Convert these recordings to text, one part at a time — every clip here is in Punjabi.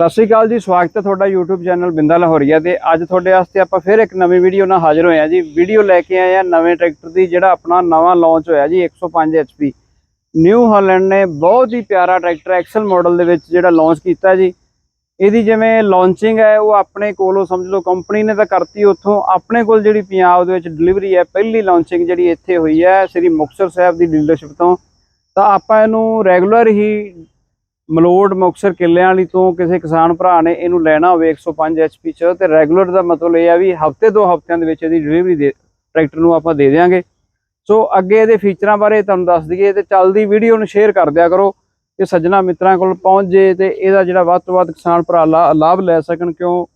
ਸਤਿ ਸ਼੍ਰੀ ਅਕਾਲ ਜੀ, ਸਵਾਗਤ ਹੈ ਤੁਹਾਡਾ YouTube ਚੈਨਲ ਬਿੰਦਾ ਲਾਹੌਰੀਆ ਤੇ। ਅੱਜ ਤੁਹਾਡੇ ਵਾਸਤੇ ਆਪਾਂ ਫਿਰ ਇੱਕ ਨਵੀਂ ਵੀਡੀਓ ਨਾਲ ਹਾਜ਼ਰ ਹੋਏ ਹਾਂ ਜੀ। ਵੀਡੀਓ ਲੈ ਕੇ ਆਏ ਆ ਨਵੇਂ ਟਰੈਕਟਰ ਦੀ, ਜਿਹੜਾ ਆਪਣਾ ਨਵਾਂ ਲਾਂਚ ਹੋਇਆ ਜੀ 105 HP ਨਿਊ ਹਾਲੈਂਡ ਨੇ ਬਹੁਤ ਹੀ ਪਿਆਰਾ ਟਰੈਕਟਰ ਐਕਸਲ ਮਾਡਲ ਦੇ ਵਿੱਚ ਜਿਹੜਾ ਲਾਂਚ ਕੀਤਾ ਜੀ। ਇਹਦੀ ਜਿਵੇਂ ਲਾਂਚਿੰਗ ਹੈ, ਉਹ ਆਪਣੇ ਕੋਲੋਂ ਸਮਝ ਲਓ ਕੰਪਨੀ ਨੇ ਤਾਂ ਕਰਤੀ ਉੱਥੋਂ। ਆਪਣੇ ਕੋਲ ਜਿਹੜੀ ਪੰਜਾਬ ਦੇ ਵਿੱਚ ਡਿਲੀਵਰੀ ਹੈ, ਪਹਿਲੀ ਲਾਂਚਿੰਗ ਜਿਹੜੀ ਇੱਥੇ ਹੋਈ ਹੈ, ਸ੍ਰੀ ਮੁਕਤਸਰ ਸਾਹਿਬ ਦੀ ਡੀਲਰਸ਼ਿਪ ਤੋਂ। ਤਾਂ ਆਪਾਂ ਇਹਨੂੰ ਰੈਗੂਲਰ ਹੀ ਮਲੋੜ ਮੁਕਤਸਰ ਕਿੱਲਿਆਂ ਵਾਲੀ ਤੋਂ ਕਿਸੇ ਕਿਸਾਨ ਭਰਾ ਨੇ ਇਹਨੂੰ ਲੈਣਾ ਹੋਵੇ 105 HP ਚ ਤੇ ਰੈਗੂਲਰ ਦਾ ਮਤਲਬ ਇਹ ਆ ਵੀ ਹਫ਼ਤੇ ਦੋ ਹਫਤਿਆਂ ਦੇ ਵਿੱਚ ਇਹਦੀ ਡਿਲੀਵਰੀ ਦੇ ਟਰੈਕਟਰ ਨੂੰ ਆਪਾਂ ਦੇ ਦੇਵਾਂਗੇ ਸੋ ਅੱਗੇ ਇਹਦੇ ਫੀਚਰਾਂ ਬਾਰੇ ਤੁਹਾਨੂੰ ਦੱਸ ਦਈਏ ਤੇ ਚੱਲਦੀ ਵੀਡੀਓ ਨੂੰ ਸ਼ੇਅਰ ਕਰ ਦਿਆ ਕਰੋ ਕਿ ਸੱਜਣਾ ਮਿੱਤਰਾਂ ਕੋਲ ਪਹੁੰਚ ਜੇ ਤੇ ਇਹਦਾ ਜਿਹੜਾ ਵੱਧ ਤੋਂ ਵੱਧ ਕਿਸਾਨ ਭਰਾ ਲਾ- ਲਾਭ ਲੈ ਸਕਣ। ਕਿਉਂ?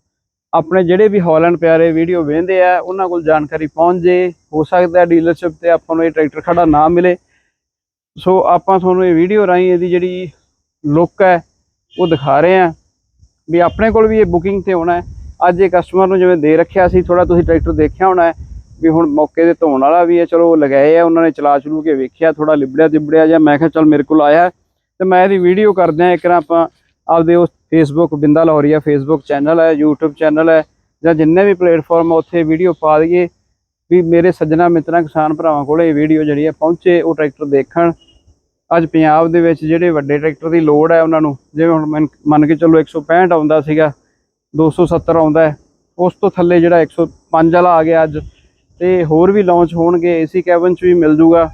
ਆਪਣੇ ਜਿਹੜੇ ਵੀ ਹਾਲੈਂਡ ਪਿਆਰੇ ਵੀਡੀਓ ਵੇਖਦੇ ਆ, ਉਹਨਾਂ ਕੋਲ ਜਾਣਕਾਰੀ ਪਹੁੰਚ ਜੇ, ਹੋ ਸਕਦਾ ਡੀਲਰਸ਼ਿਪ ਤੇ ਆਪਾਂ ਨੂੰ ਇਹ ਟਰੈਕਟਰ ਖੜਾ ਨਾ ਮਿਲੇ। ਸੋ ਆਪਾਂ ਤੁਹਾਨੂੰ ਇਹ ਵੀਡੀਓ ਰਾਹੀਂ ਇਹਦੀ ਜਿਹੜੀ ਲੁੱਕ ਹੈ ਉਹ ਦਿਖਾ ਰਹੇ ਆ ਵੀ ਆਪਣੇ ਕੋਲ ਵੀ ਇਹ ਬੁਕਿੰਗ ਤੇ ਹੋਣਾ ਹੈ। ਅੱਜ ਇਹ ਕਸਟਮਰ ਨੂੰ ਜਿਵੇਂ ਦੇ ਰੱਖਿਆ ਸੀ ਥੋੜਾ ਤੁਸੀਂ ਟਰੈਕਟਰ ਦੇਖਿਆ ਹੋਣਾ ਵੀ ਹੁਣ ਮੌਕੇ ਤੇ ਧੋਣ ਵਾਲਾ ਵੀ ਹੈ ਚਲੋ ਉਹ ਲਗਾਏ ਆ ਉਹਨਾਂ ਨੇ ਚਲਾ ਚਲੂ ਕੇ ਵੇਖਿਆ ਥੋੜਾ ਲਿਬੜਿਆ ਤਿਬੜਿਆ ਜਾਂ ਮੈਂ ਕਿਹਾ ਚਲ ਮੇਰੇ ਕੋਲ ਆਇਆ ਹੈ, ਤੇ ਮੈਂ ਇਹਦੀ ਵੀਡੀਓ ਕਰਦੇ ਆ ਇੱਕ ਨਾ ਆਪਾਂ ਆਪਦੇ ਉਸ Facebook Binda Lahoria Facebook channel ਹੈ YouTube ਚੈਨਲ ਹੈ ਜਾਂ ਜਿੰਨੇ ਵੀ ਪਲੇਟਫਾਰਮ ਉੱਥੇ ਵੀਡੀਓ ਪਾ ਦਈਏ ਵੀ ਮੇਰੇ ਸੱਜਣਾ ਮਿੱਤਰਾਂ ਕਿਸਾਨ ਭਰਾਵਾਂ ਕੋਲ ਇਹ ਵੀਡੀਓ ਜਿਹੜੀ ਹੈ ਪਹੁੰਚੇ ਉਹ ਟਰੈਕਟਰ ਦੇਖਣ। ਅੱਜ ਪੰਜਾਬ ਦੇ ਵਿੱਚ ਜਿਹੜੇ ਵੱਡੇ ਟਰੈਕਟਰ ਦੀ ਲੋੜ ਹੈ ਉਹਨਾਂ ਨੂੰ ਜਿਵੇਂ ਹੁਣ ਮੰਨ- ਮੰਨ ਕੇ ਚੱਲੋ 165 ਆਉਂਦਾ ਸੀਗਾ 270 ਆਉਂਦਾ ਹੈ ਉਸ ਤੋਂ ਥੱਲੇ ਜਿਹੜਾ 105 ਵਾਲਾ ਆ ਗਿਆ ਅੱਜ ਤੇ ਹੋਰ ਵੀ ਲਾਂਚ ਹੋਣਗੇ ਏਸੀ ਕੈਬਨ ਚ ਵੀ ਮਿਲ ਜੂਗਾ।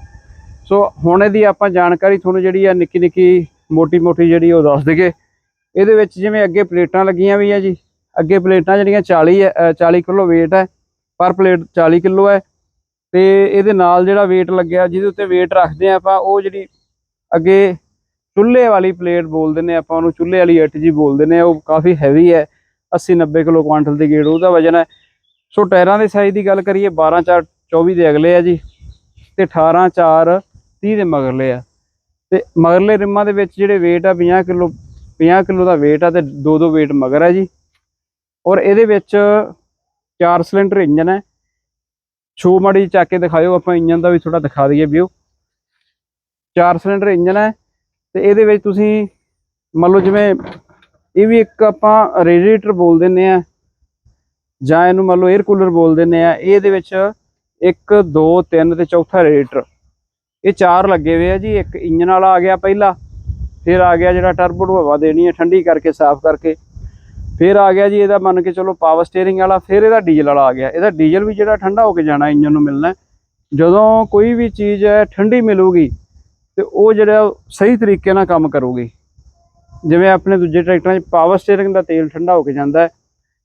ਸੋ ਹੁਣ ਇਹਦੀ ਆਪਾਂ ਜਾਣਕਾਰੀ ਤੁਹਾਨੂੰ ਜਿਹੜੀ ਆ ਨਿੱਕੀ ਨਿੱਕੀ ਮੋਟੀ ਮੋਟੀ ਜਿਹੜੀ ਉਹ ਦੱਸ ਦੇਗੇ ਇਹਦੇ ਵਿੱਚ ਜਿਵੇਂ ਅੱਗੇ ਪਲੇਟਾਂ ਲੱਗੀਆਂ ਵੀ ਆ ਜੀ ਅੱਗੇ ਪਲੇਟਾਂ ਜਿਹੜੀਆਂ 40 ਹੈ, ਅ, 40 ਕਿਲੋ weight ਹੈ ਪਰ ਪਲੇਟ 40 ਕਿਲੋ ਹੈ ਤੇ ਇਹਦੇ ਨਾਲ ਜਿਹੜਾ weight ਲੱਗਿਆ ਜਿਹਦੇ ਉੱਤੇ weight ਰੱਖਦੇ ਆ ਆਪਾਂ ਉਹ ਜਿਹੜੀ ਅੱਗੇ ਚੁੱਲ੍ਹੇ ਵਾਲੀ ਪਲੇਟ ਬੋਲਦੇ ਨੇ, ਆਪਾਂ ਉਹਨੂੰ ਚੁੱਲ੍ਹੇ ਵਾਲੀ ਇੱਟ ਜੀ ਬੋਲਦੇ ਨੇ, ਉਹ ਕਾਫੀ ਹੈਵੀ ਹੈ 80 90 ਕਿਲੋ ਕੁਆਂਟਲ ਦੀ ਗੇੜ, ਉਹਦਾ ਵਜਨ ਹੈ। ਸੋ ਟਾਇਰਾਂ ਦੇ ਸਾਈਜ਼ ਦੀ ਗੱਲ ਕਰੀਏ 12 4 24 ਦੇ ਅਗਲੇ ਆ ਜੀ, ਤੇ 18 4 30 ਦੇ ਮਗਰਲੇ ਆ। ਤੇ ਮਗਰਲੇ ਰਿਮਾਂ ਦੇ ਵਿੱਚ ਜਿਹੜੇ weight ਆ 50 ਕਿਲੋ 50 ਕਿਲੋ ਦਾ weight ਆ ਤੇ ਦੋ ਦੋ weight ਮਗਰ ਹੈ ਜੀ। ਔਰ ਇਹਦੇ ਵਿੱਚ 4 ਸਿਲੰਡਰ ਇੰਜਨ ਹੈ। ਛੋ ਮਾੜੀ ਚੱਕ ਕੇ ਦਿਖਾਇਓ, ਆਪਾਂ ਇੰਜਨ ਦਾ ਵੀ ਥੋੜਾ ਦਿਖਾ ਦਈਏ ਵਿਊ 4 ਸਿਲੰਡਰ ਇੰਜਨ ਹੈ ਤੇ ਇਹਦੇ ਵਿੱਚ ਤੁਸੀਂ ਮੰਨ ਲਓ ਜਿਵੇਂ ਇਹ ਵੀ ਇੱਕ ਆਪਾਂ ਰੇਡੀਏਟਰ ਬੋਲ ਦਿੰਦੇ ਆ ਜਾਂ ਇਹਨੂੰ ਮੰਨ ਲਓ 에ਅਰ ਕੂਲਰ ਬੋਲ ਦਿੰਦੇ ਆ ਇਹਦੇ ਵਿੱਚ 1 2 3 ਤੇ ਚੌਥਾ ਰੇਡੀਏਟਰ। ਇਹ ਚਾਰ ਲੱਗੇ ਹੋਏ ਆ ਜੀ, ਇੱਕ ਇੰਜਨ ਵਾਲਾ ਆ ਗਿਆ ਪਹਿਲਾ, ਫਿਰ ਆ ਗਿਆ ਜਿਹੜਾ ਟਰਬੋ ਹਵਾ ਦੇਣੀ ਹੈ ਠੰਡੀ ਕਰਕੇ, ਸਾਫ਼ ਕਰਕੇ। ਫਿਰ ਆ ਗਿਆ ਜੀ ਇਹਦਾ ਮੰਨ ਕੇ ਚਲੋ ਪਾਵਰ ਸਟੀਅਰਿੰਗ ਵਾਲਾ, ਫਿਰ ਇਹਦਾ ਡੀਜ਼ਲ ਵਾਲਾ ਆ ਗਿਆ। ਇਹਦਾ ਡੀਜ਼ਲ ਵੀ ਜਿਹੜਾ ਠੰਡਾ ਹੋ ਕੇ ਜਾਣਾ ਇੰਜਨ ਨੂੰ ਮਿਲਣਾ। ਜਦੋਂ ਕੋਈ ਵੀ ਚੀਜ਼ ਠੰਡੀ ਮਿਲੂਗੀ ਤੇ ਉਹ ਜਿਹੜਾ ਸਹੀ ਤਰੀਕੇ ਨਾਲ ਕੰਮ ਕਰੂਗੀ। ਜਿਵੇਂ ਆਪਣੇ ਦੂਜੇ ਟਰੈਕਟਰਾਂ 'ਚ ਪਾਵਰ ਸਟੀਅਰਿੰਗ ਦਾ ਤੇਲ ਠੰਡਾ ਹੋ ਕੇ ਜਾਂਦਾ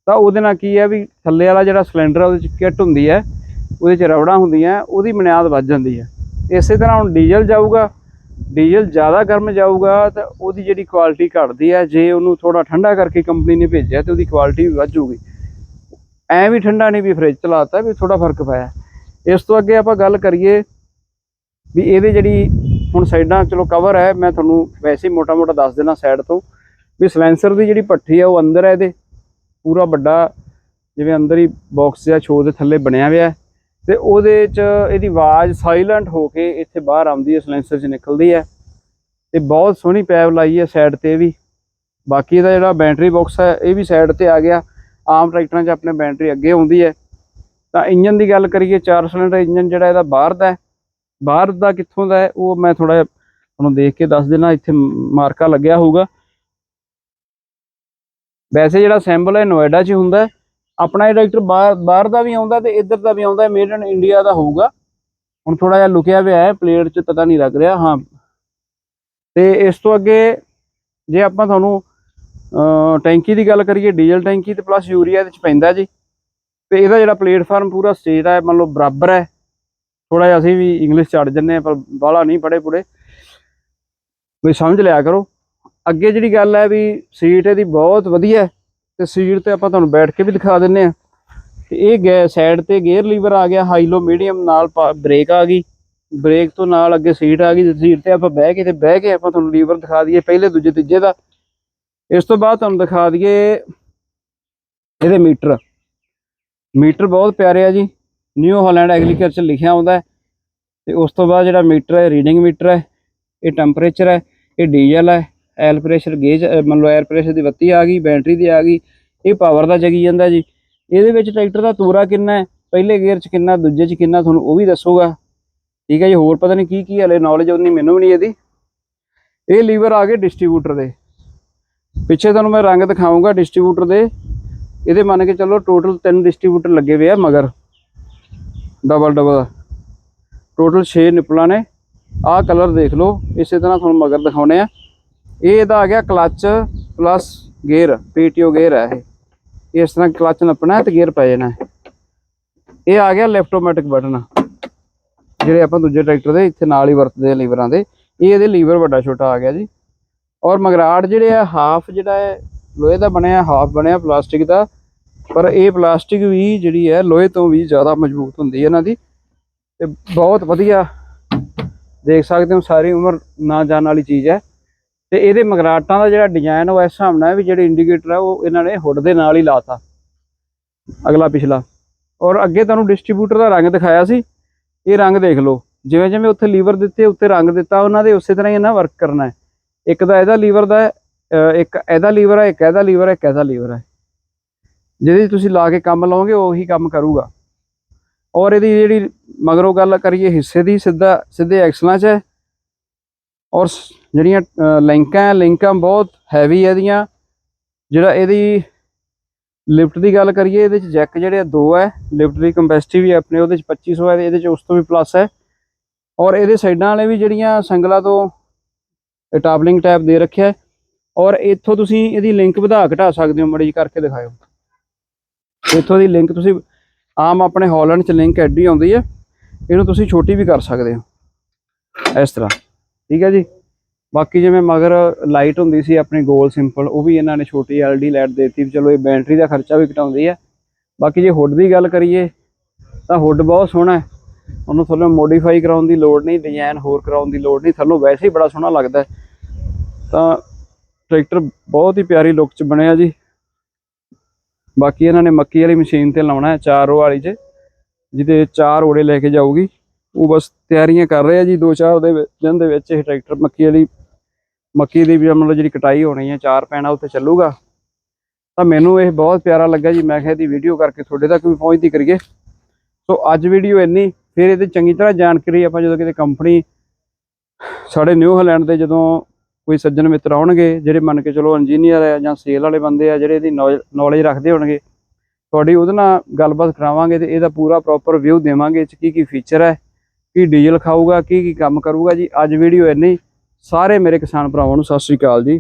ਤਾਂ ਉਹਦੇ ਨਾਲ ਕੀ ਹੈ ਵੀ ਥੱਲੇ ਵਾਲਾ ਜਿਹੜਾ ਸਿਲੰਡਰ ਉਹਦੇ 'ਚ ਕਿੱਟ ਹੁੰਦੀ ਹੈ, ਉਹਦੇ 'ਚ ਰਬੜਾਂ ਹੁੰਦੀਆਂ, ਉਹਦੀ ਮਨਿਆਦ ਵੱਧ ਜਾਂਦੀ ਹੈ। ਇਸੇ ਤਰ੍ਹਾਂ ਹੁਣ ਡੀਜ਼ਲ ਜਾਊਗਾ, ਡੀਜ਼ਲ ਜ਼ਿਆਦਾ ਗਰਮ ਜਾਊਗਾ, ਤਾਂ ਉਹਦੀ ਜਿਹੜੀ ਕੁਆਲਿਟੀ ਘਟਦੀ ਹੈ, ਜੇ ਉਹਨੂੰ ਥੋੜਾ ਠੰਡਾ ਕਰਕੇ ਕੰਪਨੀ ਨੇ ਭੇਜਿਆ, ਤੇ ਉਹਦੀ ਕੁਆਲਿਟੀ ਵੀ ਵੱਧ ਜਾਊਗੀ। ਐ ਵੀ ਠੰਡਾ ਨਹੀਂ ਵੀ ਫ੍ਰਿਜ ਚਲਾਤਾ ਵੀ ਥੋੜਾ ਫ਼ਰਕ ਪਾਇਆ ਇਸ ਤੋਂ ਅੱਗੇ ਆਪਾਂ ਗੱਲ ਕਰੀਏ ਵੀ ਇਹਦੇ ਜਿਹੜੀ ਹੁਣ ਸਾਈਡਾਂ ਚਲੋ ਕਵਰ ਹੈ, ਮੈਂ ਤੁਹਾਨੂੰ ਵੈਸੇ ਹੀ ਮੋਟਾ-ਮੋਟਾ ਦੱਸ ਦੇਣਾ ਸਾਈਡ ਤੋਂ। ਵੀ ਸਲੈਂਸਰ ਦੀ ਜਿਹੜੀ ਪੱਠੀ ਹੈ ਉਹ ਅੰਦਰ ਹੈ ਇਹਦੇ। ਪੂਰਾ ਵੱਡਾ ਜਿਵੇਂ ਅੰਦਰ ਹੀ ਬਾਕਸ ਜਾਂ ਛੋ ਦੇ ਥੱਲੇ ਬਣਿਆ ਹੋਇਆ ਹੈ। ਤੇ ਉਹਦੇ 'ਚ ਇਹਦੀ ਆਵਾਜ਼ ਸਾਇਲੈਂਟ ਹੋ ਕੇ ਇੱਥੇ ਬਾਹਰ ਆਉਂਦੀ ਹੈ ਸਲੈਂਸਰ 'ਚ ਨਿਕਲਦੀ ਹੈ। ਤੇ ਬਹੁਤ ਸੋਹਣੀ ਪੈਪ ਲਾਈ ਹੈ ਸਾਈਡ ਤੇ ਵੀ। ਬਾਕੀ ਇਹਦਾ ਜਿਹੜਾ ਬੈਟਰੀ ਬਾਕਸ ਹੈ, ਇਹ ਵੀ ਸਾਈਡ ਤੇ ਆ ਗਿਆ। ਆਮ ਟਰੈਕਟਰਾਂ 'ਚ ਆਪਣੇ ਬੈਟਰੀ ਅੱਗੇ ਆਉਂਦੀ ਹੈ। ਤਾਂ ਇੰਜਨ ਦੀ ਗੱਲ ਕਰੀਏ 4 ਸਿਲੰਡਰ ਇੰਜਨ ਜਿਹੜਾ ਇਹਦਾ ਬਾਹਰ ਦਾ ਹੈ। ਬਾਹਰ ਦਾ ਕਿੱਥੋਂ ਦਾ ਹੈ, ਉਹ ਮੈਂ ਥੋੜਾ ਤੁਹਾਨੂੰ ਦੇਖ ਕੇ ਦੱਸ ਦੇਣਾ ਇੱਥੇ ਮਾਰਕਾ ਲੱਗਿਆ ਹੋਊਗਾ। ਵੈਸੇ ਜਿਹੜਾ ਸੈਂਬਲ ਹੈ, ਨੋਇਡਾ 'ਚ ਹੀ। ਹੁੰਦਾ ਆਪਣਾ ਇਹ ਟਰੈਕਟਰ ਬਾਹਰ ਬਾਹਰ ਦਾ ਵੀ ਆਉਂਦਾ ਤੇ ਇੱਧਰ ਦਾ ਵੀ ਆਉਂਦਾ ਮੇਡ ਇਨ ਇੰਡੀਆ ਦਾ ਹੋਊਗਾ। ਹੁਣ ਥੋੜਾ ਜਿਹਾ ਲੁਕਿਆ ਹੋਇਆ ਹੈ ਪਲੇਟ 'ਚ ਪਤਾ ਨਹੀਂ ਲੱਗ ਰਿਹਾ, ਹਾਂ। ਤੇ ਇਸ ਤੋਂ ਅੱਗੇ ਜੇ ਆਪਾਂ ਤੁਹਾਨੂੰ ਟੈਂਕੀ ਦੀ ਗੱਲ ਕਰੀਏ, ਡੀਜ਼ਲ ਟੈਂਕੀ ਤੇ ਪਲੱਸ ਯੂਰੀਆ ਇਹਦੇ 'ਚ ਪੈਂਦਾ ਜੀ। ਤੇ ਇਹਦਾ ਜਿਹੜਾ ਪਲੇਟਫਾਰਮ ਪੂਰਾ ਸਟੇਟ ਹੈ, ਮੰਨ ਲਓ ਬਰਾਬਰ ਹੈ। ਥੋੜਾ ਜਿਹਾ ਅਸੀਂ ਵੀ ਇੰਗਲਿਸ਼ ਚੜ ਜੰਨੇ ਆ ਪਰ ਬਾਹਲਾ ਨਹੀਂ ਪੜੇ ਪੁੜੇ ਵੀ ਸਮਝ ਲਿਆ ਕਰੋ। ਅੱਗੇ ਜਿਹੜੀ ਗੱਲ ਹੈ ਵੀ ਸੀਟ ਇਹਦੀ ਬਹੁਤ ਵਧੀਆ ਹੈ, ਤੇ ਸੀਟ ਤੇ ਆਪਾਂ ਤੁਹਾਨੂੰ ਬੈਠ ਕੇ ਵੀ ਦਿਖਾ ਦਿੰਨੇ ਆ ਤੇ ਇਹ ਗੈ ਸਾਈਡ ਤੇ ਗੇਅਰ ਲੀਵਰ ਆ ਗਿਆ ਹਾਈ ਲੋ ਮੀਡੀਅਮ ਨਾਲ ਬ੍ਰੇਕ ਆ ਗਈ। ਬ੍ਰੇਕ ਤੋਂ ਨਾਲ ਅੱਗੇ ਸੀਟ ਆ ਗਈ ਸੀਟ ਤੇ ਆਪਾਂ ਬਹਿ ਕੇ ਤੇ ਬਹਿ ਕੇ ਆਪਾਂ ਤੁਹਾਨੂੰ ਲੀਵਰ ਦਿਖਾ ਦਈਏ, ਪਹਿਲੇ ਦੂਜੇ ਤੀਜੇ ਦਾ। ਇਸ ਤੋਂ ਬਾਅਦ ਤੁਹਾਨੂੰ ਦਿਖਾ ਦਈਏ ਇਹਦੇ ਮੀਟਰ। ਮੀਟਰ ਬਹੁਤ ਪਿਆਰੇ ਆ ਜੀ। ਨਿਊ ਹਾਲੈਂਡ ਐਗਰੀਕਲਚਰ ਲਿਖਿਆ ਆਉਂਦਾ ਹੈ। ਤੇ ਉਸ ਤੋਂ ਬਾਅਦ ਜਿਹੜਾ ਮੀਟਰ ਹੈ ਰੀਡਿੰਗ ਮੀਟਰ ਹੈ ਇਹ ਟੈਂਪਰੇਚਰ ਹੈ ਇਹ ਡੀਜ਼ਲ ਹੈ ਐਲ ਪ੍ਰੈਸ਼ਰ ਗੇਜ ਅ, ਮੰਨ ਲਓ 에ਅਰ ਪ੍ਰੈਸ਼ਰ ਦੀ ਬੱਤੀ ਆ ਗਈ ਬੈਟਰੀ ਦੀ ਆ ਗਈ ਇਹ ਪਾਵਰ ਦਾ ਜਗੀ ਜਾਂਦਾ ਜੀ। ਇਹਦੇ ਵਿੱਚ ਟਰੈਕਟਰ ਦਾ ਤੂਰਾ ਕਿੰਨਾ ਹੈ ਪਹਿਲੇ ਗੇਅਰ 'ਚ ਕਿੰਨਾ ਦੂਜੇ 'ਚ ਕਿੰਨਾ ਤੁਹਾਨੂੰ ਉਹ ਵੀ ਦੱਸੂਗਾ। ਠੀਕ ਹੈ ਜੀ ਹੋਰ ਪਤਾ ਨਹੀਂ ਕੀ ਕੀ ਹਲੇ ਨੌਲੇਜ ਉਨੀ ਮੈਨੂੰ ਵੀ ਨਹੀਂ ਇਹਦੀ। ਇਹ ਲੀਵਰ ਆ ਗਏ ਡਿਸਟ੍ਰੀਬਿਊਟਰ ਦੇ। ਪਿੱਛੇ ਤੁਹਾਨੂੰ ਮੈਂ ਰੰਗ ਦਿਖਾਉਂਗਾ ਡਿਸਟ੍ਰੀਬਿਊਟਰ ਦੇ। ਇਹਦੇ ਮੰਨ ਕੇ ਚੱਲੋ ਟੋਟਲ ਤਿੰਨ ਡਿਸਟ੍ਰੀਬਿਊਟਰ ਲੱਗੇ ਹੋਏ ਆ ਮਗਰ। ਡਬਲ ਡਬਲ ਟੋਟਲ 6 ਨਿਪਲਾਂ ਨੇ। ਆਹ ਕਲਰ ਦੇਖ ਲਓ। ਇਸੇ ਤਰ੍ਹਾਂ ਤੁਹਾਨੂੰ ਮਗਰ ਦਿਖਾਉਣੇ ਆ। ਇਹ ਇਹਦਾ ਆ ਗਿਆ clutch plus gear PTO gear ਹੈ ਇਹ। ਇਸ ਤਰ੍ਹਾਂ ਕਲੱਚ ਨੱਪਣਾ ਹੈ ਤੇ ਗੇਅਰ ਪੈ ਜਾਣਾ ਇਹ ਆ ਗਿਆ ਲੈਫਟੋਮੈਟਿਕ ਬਟਨ ਜਿਹੜੇ ਆਪਾਂ ਦੂਜੇ ਟਰੈਕਟਰ ਦੇ, ਇੱਥੇ ਨਾਲ ਹੀ ਵਰਤਦੇ ਆ ਲੀਵਰਾਂ ਦੇ। ਇਹ ਇਹਦੇ ਲੀਵਰ ਵੱਡਾ ਛੋਟਾ ਆ ਗਿਆ ਜੀ। ਔਰ ਮਗਰਾੜ ਜਿਹੜੇ ਆ ਹਾਫ ਜਿਹੜਾ ਹੈ, ਲੋਹੇ ਦਾ ਬਣਿਆ ਹਾਫ ਬਣਿਆ ਪਲਾਸਟਿਕ ਦਾ। ਪਰ ਇਹ ਪਲਾਸਟਿਕ ਵੀ ਜਿਹੜੀ ਹੈ ਲੋਹੇ ਤੋਂ ਵੀ ਜ਼ਿਆਦਾ ਮਜ਼ਬੂਤ ਹੁੰਦੀ ਹੈ ਇਹਨਾਂ ਦੀ ਤੇ ਬਹੁਤ ਵਧੀਆ ਦੇਖ ਸਕਦੇ ਹੋ ਸਾਰੀ ਉਮਰ ਨਾ ਜਾਣ ਵਾਲੀ ਚੀਜ਼ ਹੈ ਤੇ ਇਹਦੇ ਮਗਰਾਟਾਂ ਦਾ ਜਿਹੜਾ ਡਿਜ਼ਾਈਨ ਉਹ ਇਸ ਹਿਸਾਬ ਨਾਲ ਵੀ ਜਿਹੜੇ ਇੰਡੀਕੇਟਰ ਆ ਉਹ ਇਹਨਾਂ ਨੇ ਹੁੱਡ ਦੇ ਨਾਲ ਹੀ ਲਾਤਾ ਅਗਲਾ ਪਿਛਲਾ। ਔਰ ਅੱਗੇ ਤੁਹਾਨੂੰ ਡਿਸਟ੍ਰੀਬਿਊਟਰ ਦਾ ਰੰਗ ਦਿਖਾਇਆ ਸੀ, ਇਹ ਰੰਗ ਦੇਖ ਲਓ। ਜਿਵੇਂ ਜਿਵੇਂ ਉੱਥੇ ਲੀਵਰ ਦਿੱਤੇ, ਉੱਤੇ ਰੰਗ ਦਿੱਤਾ, ਉਹਨਾਂ ਦੇ ਉਸੇ ਤਰ੍ਹਾਂ ਹੀ ਇਹਨਾਂ ਵਰਕ ਕਰਨਾ ਹੈ। ਇੱਕ ਦਾ ਇਹਦਾ ਲੀਵਰ ਦਾ ਇੱਕ ਇਹਦਾ ਲੀਵਰ ਹੈ ਇੱਕ ਇਹਦਾ ਲੀਵਰ ਹੈ ਇੱਕ ਇਹਦਾ ਲੀਵਰ ਹੈ ਜਿਹਦੇ 'ਚ ਤੁਸੀਂ ਲਾ ਕੇ ਕੰਮ ਲਾਓਗੇ, ਉਹੀ ਕੰਮ ਕਰੂਗਾ। ਔਰ ਇਹਦੀ ਜਿਹੜੀ ਮਗਰੋਂ ਗੱਲ ਕਰੀਏ, ਹਿੱਸੇ ਦੀ ਸਿੱਧਾ, ਸਿੱਧੇ ਐਕਸਲਾਂ 'ਚ ਹੈ। ਔਰ ਸ- ਜਿਹੜੀਆਂ ਲਿੰਕਾਂ ਹੈ, ਲਿੰਕਾਂ ਬਹੁਤ ਹੈਵੀ ਹੈ ਇਹਦੀਆਂ। ਜਿਹੜਾ ਇਹਦੀ ਲਿਫਟ ਦੀ ਗੱਲ ਕਰੀਏ, ਇਹਦੇ 'ਚ ਜੈਕ ਜਿਹੜੇ ਆ, ਦੋ ਹੈ। ਲਿਫਟ ਦੀ ਕੰਪੈਸਿਟੀ ਵੀ ਆਪਣੇ ਉਹਦੇ 'ਚ 2500 ਹੈ, ਇਹਦੇ 'ਚ ਉਸ ਤੋਂ ਵੀ ਪਲੱਸ ਹੈ। ਔਰ ਇਹਦੇ ਸਾਈਡਾਂ ਵਾਲੇ ਵੀ ਜਿਹੜੀਆਂ ਸੰਗਲਾ ਤੋਂ ਟਾਪਲਿੰਗ ਟੈਪ ਦੇ ਰੱਖਿਆ ਔਰ ਇੱਥੋਂ ਤੁਸੀਂ ਇਹਦੀ ਲਿੰਕ ਵਧਾ ਘਟਾ ਸਕਦੇ ਹੋ, ਮੜੀ ਜਿਹੀ ਕਰਕੇ ਦਿਖਾਇਓ। ਇੱਥੋਂ ਦੀ ਲਿੰਕ ਤੁਸੀਂ ਆਮ ਆਪਣੇ ਹਾਲੈਂਡ 'ਚ ਲਿੰਕ ਐਡੀ ਆਉਂਦੀ ਹੈ, ਇਹਨੂੰ ਤੁਸੀਂ ਛੋਟੀ ਵੀ ਕਰ ਸਕਦੇ ਹੋ। ਇਸ ਤਰ੍ਹਾਂ। ਠੀਕ ਹੈ ਜੀ? ਬਾਕੀ ਜਿਵੇਂ ਮਗਰ ਲਾਈਟ ਹੁੰਦੀ ਸੀ ਆਪਣੀ ਗੋਲ ਸਿੰਪਲ ਉਹ ਵੀ ਇਹਨਾਂ ਨੇ ਛੋਟੀ ਐਲਡੀ ਲਾਈਟ ਦੇਤੀ ਵੀ ਚਲੋ ਇਹ ਬੈਟਰੀ ਦਾ ਖਰਚਾ ਵੀ ਘਟਾਉਂਦੀ ਹੈ। ਬਾਕੀ ਜੇ ਹੁੱਡ ਦੀ ਗੱਲ ਕਰੀਏ, ਤਾਂ ਹੁੱਡ ਬਹੁਤ ਸੋਹਣਾ ਹੈ। ਉਹਨੂੰ ਥੱਲੋਂ ਮੋਡੀਫਾਈ ਕਰਾਉਣ ਦੀ ਲੋੜ ਨਹੀਂ ਡਿਜ਼ਾਈਨ ਹੋਰ ਕਰਾਉਣ ਦੀ ਲੋੜ ਨਹੀਂ, ਥੱਲੋਂ ਵੈਸੇ ਹੀ ਬੜਾ ਸੋਹਣਾ ਲੱਗਦਾ ਤਾਂ ਟਰੈਕਟਰ ਬਹੁਤ ਹੀ ਪਿਆਰੀ ਲੁੱਕ 'ਚ ਬਣਿਆ ਜੀ। ਬਾਕੀ ਇਹਨਾਂ ਨੇ ਮੱਕੀ ਵਾਲੀ ਮਸ਼ੀਨ ਤੇ ਲਾਉਣਾ ਹੈ, ਚਾਰ ਰੋ ਵਾਲੀ 'ਚ ਜਿਹਦੇ ਚਾਰ ਓੜੇ ਲੈ ਕੇ ਜਾਊਗੀ। ਉਹ ਬਸ ਤਿਆਰੀਆਂ ਕਰ ਰਹੇ ਆ ਜੀ, ਦੋ ਚਾਰ ਉਹਦੇ ਵਿੱਚ- ਦਿਨ ਦੇ ਵਿੱਚ ਇਹ ਟਰੈਕਟਰ ਮੱਕੀ ਵਾਲੀ, ਮੱਕੀ ਦੀ ਵੀ ਮਤਲਬ ਜਿਹੜੀ ਕਟਾਈ ਹੋਣੀ ਹੈ, ਚਾਰ ਪੈਣਾ ਉੱਤੇ ਚੱਲੂਗਾ। ਤਾਂ ਮੈਨੂੰ ਇਹ ਬਹੁਤ ਪਿਆਰਾ ਲੱਗਾ ਜੀ, ਮੈਂ ਕਿਹਾ ਇਹਦੀ ਵੀਡੀਓ ਕਰਕੇ ਤੁਹਾਡੇ ਤੱਕ ਵੀ ਪਹੁੰਚਦੀ ਕਰੀਏ। ਸੋ ਅੱਜ ਵੀਡੀਓ ਇੰਨੀ, ਫਿਰ ਇਹਦੇ ਚੰਗੀ ਤਰ੍ਹਾਂ ਜਾਣਕਾਰੀ ਆਪਾਂ ਜਦੋਂ ਕਿਤੇ ਕੰਪਨੀ ਸਾਡੇ ਨਿਊ ਹਾਲੈਂਡ ਦੇ ਜਦੋਂ ਕੋਈ ਸੱਜਣ ਮਿੱਤਰ ਆਉਣਗੇ, ਜਿਹੜੇ ਮੰਨ ਕੇ ਚਲੋ ਇੰਜੀਨੀਅਰ ਆ ਜਾਂ ਸੇਲ ਵਾਲੇ ਬੰਦੇ ਆ, ਜਿਹੜੇ ਇਹਦੀ ਨੌਲੇਜ ਰੱਖਦੇ ਹੋਣਗੇ, ਤੁਹਾਡੀ ਉਹਦੇ ਨਾਲ ਗੱਲਬਾਤ ਕਰਾਵਾਂਗੇ ਤੇ ਇਹਦਾ ਪੂਰਾ ਪ੍ਰੋਪਰ ਵਿਊ ਦੇਵਾਂਗੇ, ਇਹ ਕੀ ਕੀ ਫੀਚਰ ਹੈ, ਕੀ ਡੀਜ਼ਲ ਖਾਊਗਾ ਕੀ ਕੀ ਕੰਮ ਕਰੂਗਾ ਜੀ। ਅੱਜ ਵੀਡੀਓ ਇੰਨੀ, ਸਾਰੇ ਮੇਰੇ ਕਿਸਾਨ ਭਰਾਵਾਂ ਨੂੰ ਸਤਿ ਸ੍ਰੀ ਅਕਾਲ ਜੀ।